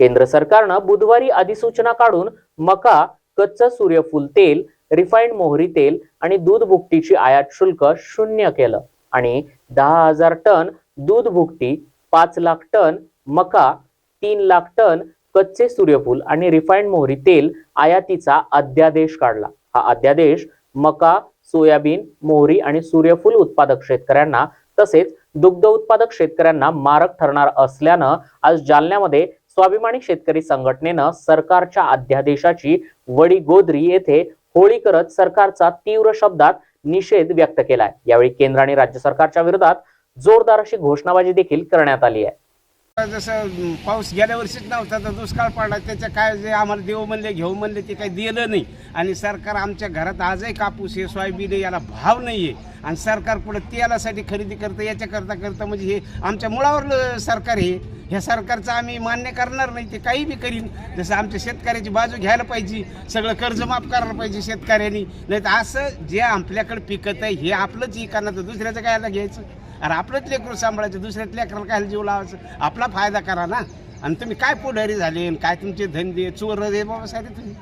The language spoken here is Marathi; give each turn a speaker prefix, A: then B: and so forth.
A: केंद्र सरकारनं बुधवारी अधिसूचना काढून मका कच्चं सूर्यफूल तेल रिफाईंड मोहरी तेल आणि दूध भुकटीची आयात शुल्क शून्य केलं. आणि दहा हजार टन दूध भुकटी पाच लाख टन मका तीन लाख टन कच्चे सूर्यफूल आणि रिफाईंड मोहरी तेल आयातीचा अध्यादेश काढला. हा अध्यादेश मका सोयाबीन मोहरी आणि सूर्यफूल उत्पादक शेतकऱ्यांना तसेच दुग्ध उत्पादक शेतकऱ्यांना मारक ठरणार असल्यानं आज जालन्यामध्ये स्वाभिमानी शेतकरी संघटनेनं सरकारच्या अध्यादेशाची वडी गोदरी येथे होळी करत सरकारचा तीव्र शब्दात निषेध व्यक्त केलाय. यावेळी केंद्र आणि राज्य सरकारच्या विरोधात जोरदार अशी घोषणाबाजी देखील करण्यात आली आहे.
B: जसं पाऊस गेल्या वर्षीच नव्हता तर दुष्काळ पडला. त्याच्या काय जे आम्हाला देऊ म्हणले घेऊ म्हणले ते काही दिलं नाही. आणि सरकार आमच्या घरात आजही कापूस हे सोयाबीन याला भाव नाही आहे आणि सरकार पुढे तेलासाठी खरेदी करतं याच्याकरता करतं म्हणजे हे आमच्या मुळावर सरकार हे ह्या सरकारचं आम्ही मान्य करणार नाही ते काही बी करीन. जसं आमच्या शेतकऱ्याची बाजू घ्यायला पाहिजे सगळं कर्ज माफ करायला पाहिजे शेतकऱ्यांनी. नाही तर असं जे आपल्याकडे पिकत आहे हे आपलंच इकानं तर दुसऱ्याचं कायला घ्यायचं? अरे आपलंच लेकरू सांभाळायचं दुसऱ्याच लेकराला काय जीव लावायचं? आपला फायदा करा ना. आणि तुम्ही काय पुढारी झाले आणि काय तुमचे धंदे चोर रे बाबा सारे तुम्ही.